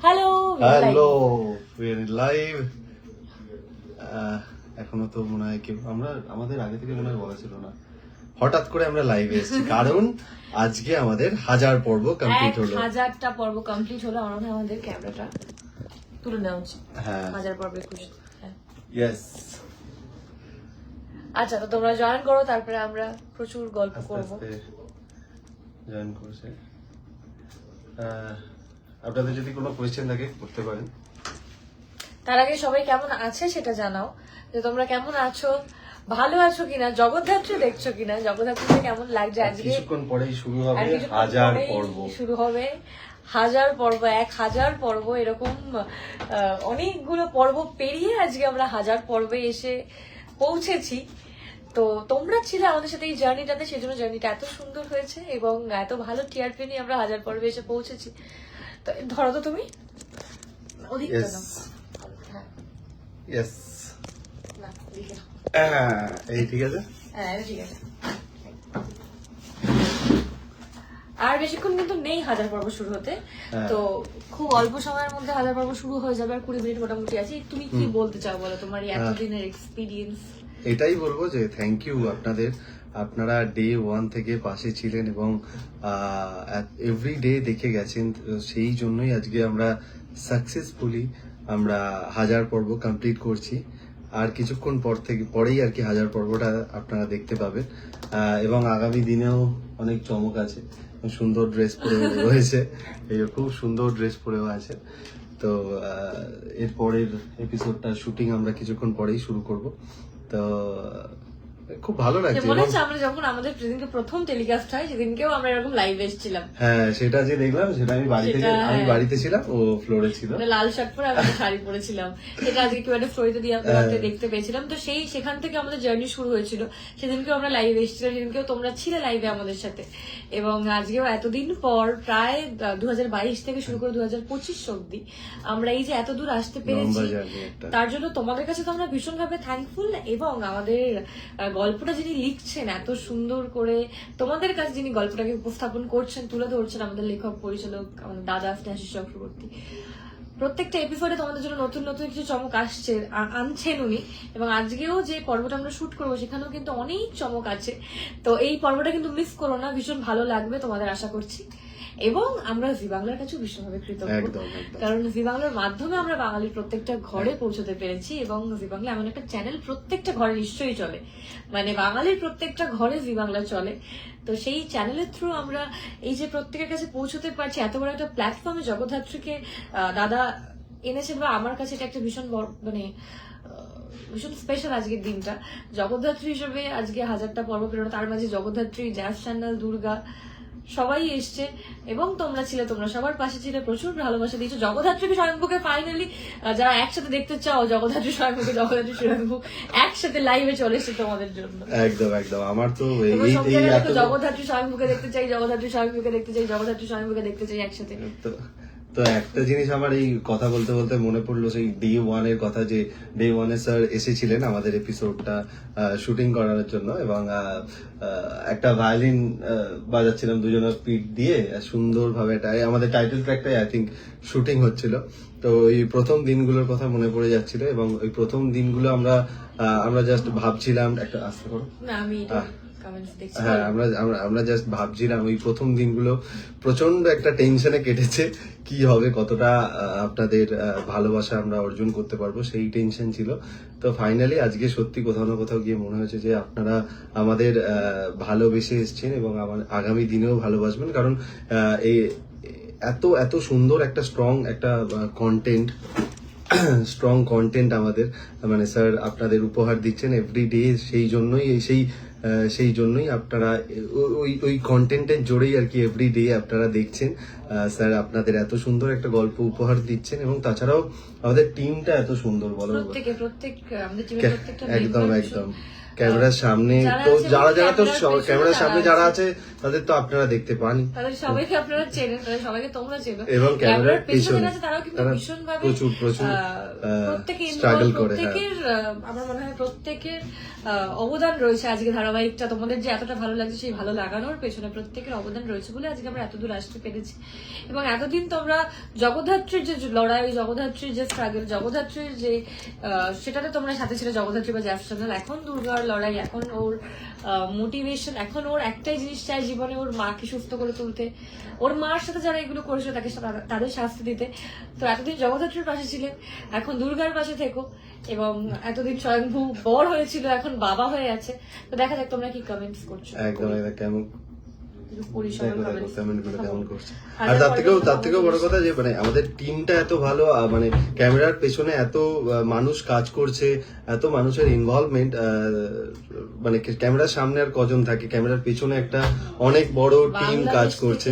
Hello hello live এখনও তো মনে হয় কেউ আমরা আমাদের আগে থেকে মনে হয় বলা ছিল না। হঠাৎ করে আমরা লাইভে এসেছি। কারণ আজকে আমাদের হাজার পর্ব কমপ্লিট হলো। হাজারটা পর্ব কমপ্লিট হলো। আমার আমাদের ক্যামেরাটা তুলে নেওয়া উচিত। হ্যাঁ। হাজার পর্বে খুশি। হ্যাঁ। ইয়েস আচ্ছা তো তোমরা জয়েন করো তারপরে আমরা প্রচুর গল্প করব। জয়েন করছে। আহ, আপনাদের যদি কোনো কোয়েশ্চেন থাকে করতে পারেন। তার আগে সবাই কেমন আছে সেটা জানাও। যে তোমরা কেমন আছো? ভালো আছো কিনা? জগদ্ধাত্রী দেখছ কিনা? জগদ্ধাত্রীতে কেমন লাগছে? আজকে কিছুক্ষণ পরেই শুরু হবে হাজার পর্ব। শুরু হবে হাজার পর্ব এক হাজার পর্ব এরকম অনেকগুলো পর্ব পেরিয়ে আজকে আমরা হাজার পর্বে এসে পৌঁছেছি। তো তোমরা ছিলে আমাদের সাথে এই জার্নিটাতে সেজন্য জার্নিটা এত সুন্দর হয়েছে এবং এত ভালো টিআরপি নিয়ে আমরা হাজার পর্বে এসে পৌঁছেছি। তো ধরো তো তুমি। হ্যাঁ। এই ঠিক আছে। হ্যাঁ ঠিক আছে আর বেশিক্ষণ কিন্তু নেই হাজার পর্ব শুরু হতে। হ্যাঁ। তো খুব অল্প সময়ের মধ্যে হাজার পর্ব শুরু হয়ে যাবে আর কুড়ি মিনিট মোটামুটি আছে। তুমি কি বলতে চাও বলো? তোমার। এতদিনের এক্সপিরিয়েন্স এটাই বলব যে থ্যাংক ইউ আপনাদের। আপনারা ডে ওয়ান থেকে পাশে ছিলেন এবং এভরি ডে দেখে গেছেন সেই জন্যই আজকে আমরা সাকসেসফুলি আমরা হাজার পর্ব কমপ্লিট করছি। আর কিছুক্ষণ পর থেকে, পরেই আর কি হাজার পর্বটা আপনারা দেখতে পাবেন। এবং আগামী দিনেও অনেক চমক আছে। সুন্দর ড্রেস পরে রয়েছে। এই খুব সুন্দর ড্রেস পরেও আছে। তো এরপরের এর পরের এপিসোডটা শুটিং আমরা কিছুক্ষণ পরেই শুরু করব। তো খুব ভালো লাগছে মনে হচ্ছে আমরা যখন আমাদের সেদিনকে প্রথম টেলিকাস্ট হয় সেদিনকেও আমরা এরকম লাইভে এসেছিলাম হ্যাঁ সেটা যে দেখলাম সেটা আমি বাড়িতে আমি হ্যাঁ। বাড়িতে ছিলাম ও ফ্লোরে ছিল লাল শার্ট পরে আমি শাড়ি পরেছিলাম সেটা আজকে কেউ একটা স্টোরিতে দিয়ে হ্যাঁ। দেখতে পেয়েছিলাম তো সেই সেখান থেকে আমাদের জার্নি শুরু হয়েছিল সেদিনকেও আমরা লাইভে এসেছিলাম সেদিনকেও তোমরা ছিলে লাইভে আমাদের সাথে এবং আজকেও এতদিন পর প্রায় দু হাজার বাইশ থেকে শুরু করে দু হাজার পঁচিশ অব্দি আমরা এই যে এত দূর আসতে পেরেছি। তার জন্য তোমাদের কাছে তো আমরা ভীষণভাবে থ্যাঙ্কফুল এবং আমাদের গল্পটা যিনি লিখছেন, এত সুন্দর করে তোমাদের কাছে যিনি গল্পটাকে উপস্থাপন করছেন, তুলে ধরছেন আমাদের লেখক, পরিচালক, আমাদের দাদা স্নেহাশিস চক্রবর্তী। প্রত্যেকটা এপিসোডে তোমাদের জন্য নতুন নতুন কিছু চমক আসছে আনছেন উনি। এবং আজকেও যে পর্বটা আমরা শুট করব, সেখানেও কিন্তু অনেক চমক আছে। তো এই পর্বটা কিন্তু মিস করো না, ভীষণ ভালো লাগবে তোমাদের আশা করছি। এবং আমরা জি বাংলার কাছেও ভীষণভাবে কৃতজ্ঞ। কারণ জি বাংলার মাধ্যমে আমরা বাঙালির প্রত্যেকটা ঘরে পৌঁছতে পেরেছি এবং জি বাংলা এমন একটা চ্যানেল প্রত্যেকটা ঘরে নিশ্চয়ই চলে। মানে বাঙালির প্রত্যেকটা ঘরে জি বাংলা চলে। তো সেই চ্যানেলের থ্রু আমরা এই যে প্রত্যেকের কাছে পৌঁছতে পারছি এত বড় একটা প্ল্যাটফর্মে জগদ্ধাত্রীকে দাদা এনেছেন বা আমার কাছে এটা একটা ভীষণ বড় মানে ভীষণ স্পেশাল আজকের দিনটা। জগদ্ধাত্রী হিসেবে আজকে হাজারটা পর্ব পেরোনো তার মাঝে জগদ্ধাত্রী জ্যাস চ্যানেল দুর্গা সবাই এসছে এবং তোমরা ছিলে তোমরা সবার পাশে ছিলে প্রচুর ভালোবাসা দিয়েছ। জগদ্ধাত্রীকে স্বয়ংভূকে ফাইনালি যারা একসাথে দেখতে চাও জগদ্ধাত্রী স্বয়ংভূকে জগদ্ধাত্রী স্বয়ংভূ একসাথে লাইভে চলে এসছে তোমাদের জন্য। একদম একদম। আমার তো জগদ্ধাত্রী স্বয়ংভূকে দেখতে চাই জগদ্ধাত্রী স্বয়ংভূকে দেখতে চাই জগদ্ধাত্রী স্বয়ংভূকে দেখতে চাই একসাথে। তো একটা জিনিস আমার এই কথা বলতে বলতে মনে পড়ল সেই ডে ওয়ানের কথা যে ডে ওয়ানে স্যার এসেছিলেন আমাদের এপিসোডটা শুটিং করার জন্য এবং একটা ভায়োলিন বাজাচ্ছিলাম দুজনের পিট দিয়ে সুন্দরভাবে আমাদের টাইটেল ট্র্যাকটাই আই থিঙ্ক শুটিং হচ্ছিল। তো এই প্রথম দিনগুলোর কথা মনে পড়ে যাচ্ছিল এবং ওই প্রথম দিনগুলো আমরা আমরা জাস্ট ভাবছিলাম একটা আস্তে করো। আমি হ্যাঁ আমরা আমরা জাস্ট ভাবছিলাম ওই প্রথম দিনগুলো প্রচণ্ড একটা টেনশনে কেটেছে, কি হবে, কতটা আপনাদের ভালোবাসা আমরা অর্জন করতে পারব, সেই টেনশন ছিল। তো ফাইনালি আজকে সত্যি কোথাও না কোথাও গিয়ে মনে হয়েছে যে আপনারা আমাদের ভালোবেসে এসছেন এবং আমার আগামী দিনেও ভালোবাসবেন, কারণ এই এত এত সুন্দর একটা স্ট্রং একটা কন্টেন্ট স্ট্রং কন্টেন্ট আমাদের মানে স্যার আপনাদের উপহার দিচ্ছেন এভরি ডে সেই জন্যই, সেই সেই জন্যই আপনারা ওই ওই কন্টেন্টের জোরেই আর কি এভরিডে আপনারা দেখছেন। স্যার আপনাদের এত সুন্দর একটা গল্প উপহার দিচ্ছেন এবং তাছাড়াও আমাদের টিমটা এত সুন্দর বলো। প্রত্যেকে প্রত্যেক আমাদের টিমের প্রত্যেকটা একদম একদম। ক্যামেরার সামনে তো যারা যারা তো ক্যামেরার সামনে যারা আছে তাদের তো আপনারা দেখতে পান তাদের সবাইকে আপনারা চেনেন তাদের সবাইকে তোমরা চেনো। এবং ক্যামেরার পেছনে আছে তারাও কিন্তু তারা ভীষণ ভাবে প্রচুর প্রচুর প্রত্যেকে স্ট্রাগল করে হ্যাঁ। প্রত্যেকের আমার মনে হয় প্রত্যেকের অবদান রয়েছে আজকে ধারাবাহিকটা। তোমাদের যে এতটা ভালো লাগছে সেই ভালো লাগানোর পেছনে প্রত্যেকের অবদান রয়েছে বলে আজকে আমরা এতদূর আসতে পেরেছি। এবং এতদিন তোমরা জগদ্ধাত্রীর যে লড়াই জগদ্ধাত্রীর যে স্ট্রাগল জগদ্ধাত্রীর যে আহ, সেটাতে তোমরা সাথে ছিল জগদ্ধাত্রী বা জ্যাফ এখন দুর্গার লড়াই, এখন ওর মোটিভেশন এখন ওর একটাই জিনিস চাই জীবনে ওর মাকে সুস্থ করে তুলতে। ওর মার সাথে যারা এগুলো করেছিল তাকে তাদের শাস্তি দিতে। তো এতদিন জগদ্ধাত্রীর পাশে ছিলেন, এখন দুর্গার পাশে থেকো এবং এতদিন স্বয়ংভূ বর হয়েছিল, এখন বাবা হয়ে আছে। তো দেখা যাক তোমরা কি কমেন্টস করছ। একদম, কেমন আর তার থেকেও তার থেকেও বড় কথা কথা যে মানে আমাদের টিমটা এত ভালো মানে ক্যামেরার পেছনে এত মানুষ কাজ করছে এত মানুষের ইনভলভমেন্ট মানে ক্যামেরার সামনে আর কজন থাকে? ক্যামেরার পেছনে একটা অনেক বড় টিম কাজ করছে।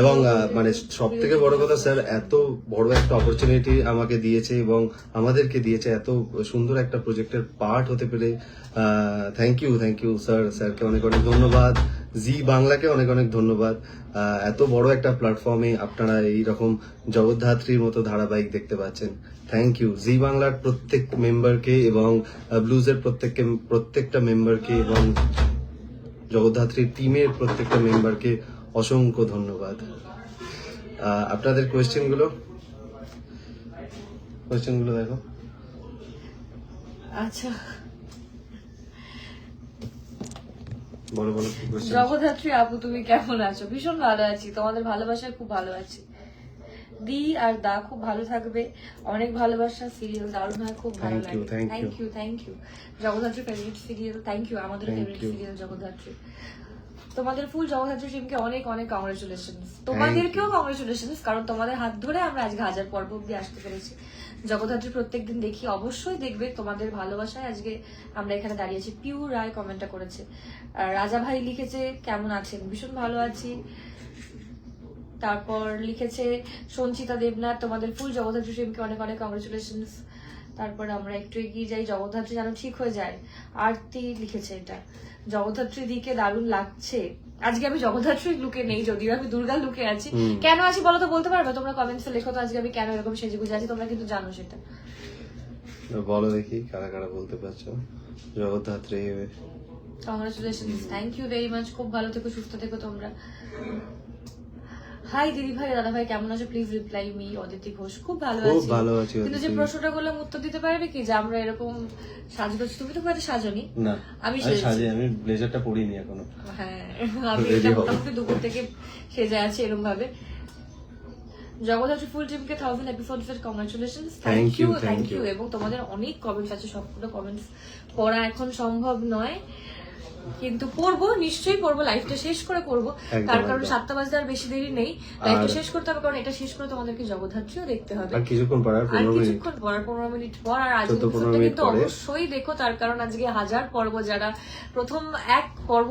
এবং মানে সব থেকে বড় কথা স্যার এত বড় একটা অপরচুনিটি আমাকে দিয়েছে এবং আমাদেরকে দিয়েছে। এত সুন্দর একটা প্রজেক্টের পার্ট হতে পেরে thank you thank you sir স্যারকে অনেক অনেক ধন্যবাদ। জি বাংলাকে অনেক অনেক ধন্যবাদ। এত বড় একটা প্ল্যাটফর্মে আপনারা এই রকম জগদ্ধাত্রীর মতো ধারাবাহিক দেখতে পাচ্ছেন। থ্যাংক ইউ জি বাংলার প্রত্যেক মেম্বারকে এবং ব্লুজের প্রত্যেককে, প্রত্যেকটা মেম্বারকে এবং জগদ্ধাত্রীর টিমের প্রত্যেকটা মেম্বারকে অসংখ্য ধন্যবাদ। আপনাদের কোয়েশ্চেনগুলো কোয়েশ্চেনগুলো দেখো। আচ্ছা। বলো বলো কি কোয়েশ্চেন জগদ্ধাত্রী আপু তুমি কেমন আছো? ভীষণ ভালো আছি তোমাদের ভালোবাসায় খুব ভালো আছি। দি আর দা খুব ভালো থাকবে অনেক ভালোবাসা সিরিয়াল দারুণ হয় খুব ভালো লাগে। Thank you thank you Jagaddhatri favourite serial thank you আমাদের ফেভারিট সিরিয়াল জগদ্ধাত্রী। তোমাদের ফুল জগদ্ধাত্রী টিমকে অনেক অনেক কংগ্রেচুলেশন তোমাদেরকেও কংগ্রেচুলেশন কারণ তোমাদের হাত ধরে আমরা আজকে হাজার পর্ব অব্দি আসতে পেরেছি। জগদ্ধাত্রী প্রত্যেকদিন দেখি অবশ্যই দেখবে তোমাদের ভালোবাসায় আজকে আমরা এখানে দাঁড়িয়েছি পিউ রায় কমেন্টটা করেছে। রাজা ভাই লিখেছে কেমন আছেন? ভীষণ ভালো আছি। তারপর লিখেছে সঞ্চিতা দেবনাথ তোমাদের ফুল জগদ্ধাত্রী টিমকে অনেক অনেক কংগ্রেচুলেশন তারপর আমরা একটু এগিয়ে যাই। জগদ্ধাত্রী যেন ঠিক হয়ে যায়। আরতি লিখেছে এটা। জগদ্ধাত্রী দিকে দারুণ লাগছে। আজকে আমি জগদ্ধাত্রী লুকে নেই যদিও আমি দুর্গা লুকে আছি। কেন আছি বলো তো বলতে পারবে? তোমরা কমেন্টসে লেখো তো আজকে আমি কেন এরকম সেজে গুজে আছি তোমরা কিন্তু জানো সেটা। বলো দেখি কারা কারা বলতে পারছ? Jagaddhatri. Congratulation thank you very much খুব ভালো থেকো সুস্থ থেকো তোমরা। হাই দিদি ভাই দাদা ভাই কেমন আছো? Please reply me Aditi Ghosh. খুব ভালো খুব আছি। ভালো আছি, কিন্তু যে প্রশ্নটা করলাম উত্তর দিতে পারবে কি? যে আমরা এরকম সাজগোজ তুমি তো খুব একটা সাজনি। না আমি সাজে আমি ব্লেজারটা পরিনি এখনও। হ্যাঁ আমি এটা। মোটামুটি দুপুর থেকে সেজে আছি এরকম ভাবে জগদ্ধাত্রী ফুল টিমকে থাউজেন্ড এপিসোডস এর congratulation thank you thank you এবং তোমাদের অনেক কমেন্টস আছে সবগুলো কমেন্টস পড়া এখন সম্ভব নয়। কিন্তু পড়ব নিশ্চয়ই পড়ব লাইফটা শেষ করে পড়ব। তার কারণ সাতটা বাজতে আর বেশি দেরি নেই। লাইফটা শেষ করতে হবে কারণ এটা শেষ করে তোমাদেরকে জগদ্ধাত্রীও দেখতে হবে। আর কিছুক্ষণ পর আর আর পনেরো মিনিট। কিছুক্ষণ পর আর পনেরো মিনিট পর আর আজকে 14 episode টা মিনিট কিন্তু অবশ্যই দেখো তার কারণ আজকে হাজার পর্ব যারা প্রথম এক পর্ব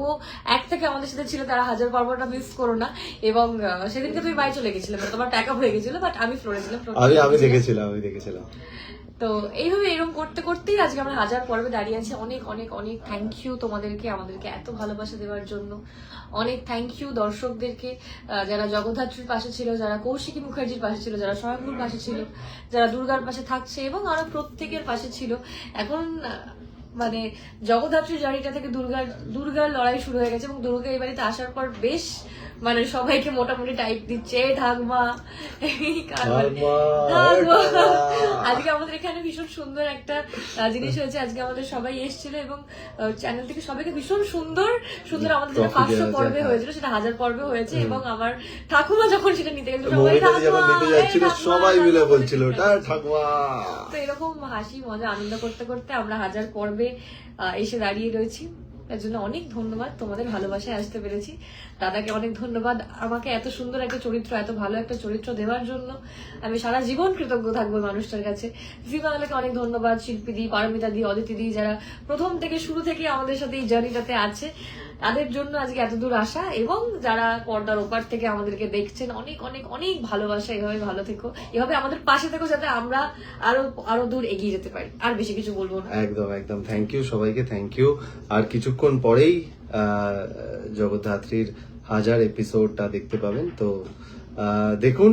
এক থেকে আমাদের সাথে ছিল তারা হাজার পর্বটা মিস করো না। এবং সেদিনকে তুমি বাই চলে গেছিলে মানে তোমার আপ হয়ে গেছিল বাট আমি ফ্লোরে ছিলাম আমি। দেখেছিলাম আমি দেখেছিলাম। তো এইভাবে এরকম করতে করতেই আজকে আমরা হাজার পর্বে দাঁড়িয়ে আছি। অনেক অনেক অনেক থ্যাংক ইউ তোমাদেরকে, আমাদেরকে এত ভালোবাসা দেওয়ার জন্য। অনেক থ্যাংক ইউ দর্শকদেরকে যারা জগদ্ধাত্রীর পাশে ছিল, যারা কৌশিকী মুখার্জির পাশে ছিল, যারা স্বয়ংভূর পাশে ছিল, যারা দুর্গার পাশে থাকছে এবং আরও প্রত্যেকের পাশে ছিল। এখন মানে জগদ্ধাত্রীর জার্নিটা থেকে দুর্গার দুর্গার লড়াই শুরু হয়ে গেছে এবং দুর্গা এই আসার পর বেশ মানে সবাইকে মোটামুটি টাইপ দিচ্ছে "এই ঢাকমা। আজকে আমাদের এখানে ভীষণ সুন্দর একটা জিনিস হয়েছে। আজকে আমাদের সবাই এসেছিল এবং চ্যানেল থেকে সবাইকে ভীষণ সুন্দর সুন্দর আমাদের যেটা পাঁচশো পর্বে হয়েছিল সেটা হাজার পর্বে হয়েছে এবং আমার ঠাকুমা যখন সেটা নিতে গেছিল সবাই মমিতা যখন "ঠাকুমা, নিতে এই যাচ্ছিল ঠাকুমা, সবাই মিলে বলছিল তো এরকম হাসি মজা আনন্দ করতে করতে আমরা হাজার পর্বে এসে দাঁড়িয়ে রয়েছি। তার জন্য অনেক ধন্যবাদ। তোমাদের ভালোবাসায় আসতে পেরেছি। দাদাকে অনেক ধন্যবাদ। আমাকে এত সুন্দর একটা চরিত্র, এত ভালো একটা চরিত্র দেওয়ার জন্য আমি সারা জীবন কৃতজ্ঞ থাকব মানুষটার কাছে। জি অনেক ধন্যবাদ শিল্পী দি পারমিতা দি অদিতি দি যারা প্রথম থেকে শুরু থেকে আমাদের সাথে এই জার্নিটাতে আছে। তাদের জন্য আজকে এত দূর আসা এবং যারা পর্দার ওপার থেকে আমাদেরকে দেখছেন, অনেক অনেক অনেক ভালোবাসা, এভাবে ভালো থেকো। এভাবে আমাদের পাশে থেকো যাতে আমরা আরও আরও দূর এগিয়ে যেতে পারি। আর বেশি কিছু বলব না। একদম একদম। থ্যাংক ইউ সবাইকে থ্যাংক ইউ আর কিছুক্ষণ পরেই জগদ্ধাত্রীর হাজার এপিসোডটা দেখতে পাবেন। তো দেখুন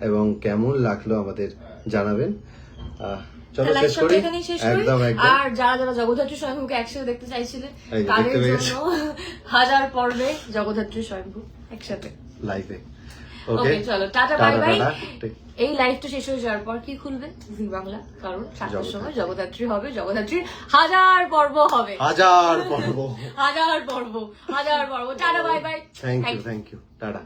এবং কেমন লাগল আমাদের জানাবেন। আহ, চলো শেষ করি। একদম একদম। আর যারা যারা জগদ্ধাত্রী স্বয়ংভূকে একসাথে দেখতে চাইছিলেন তাদের। জন্য হাজার পর্বে জগদ্ধাত্রী স্বয়ংভূ একসাথে। লাইভে ওকে চলো টাটা বাই বাই এই লাইফটা শেষ হয়ে যাওয়ার পর কি খুলবে? জি বাংলা। কারণ সাতটার সময় জগদ্ধাত্রী হবে জগদ্ধাত্রীর হাজার পর্ব হবে। হাজার পর্ব। হাজার পর্ব হাজার পর্ব। Tata bye bye thank you thank you tata.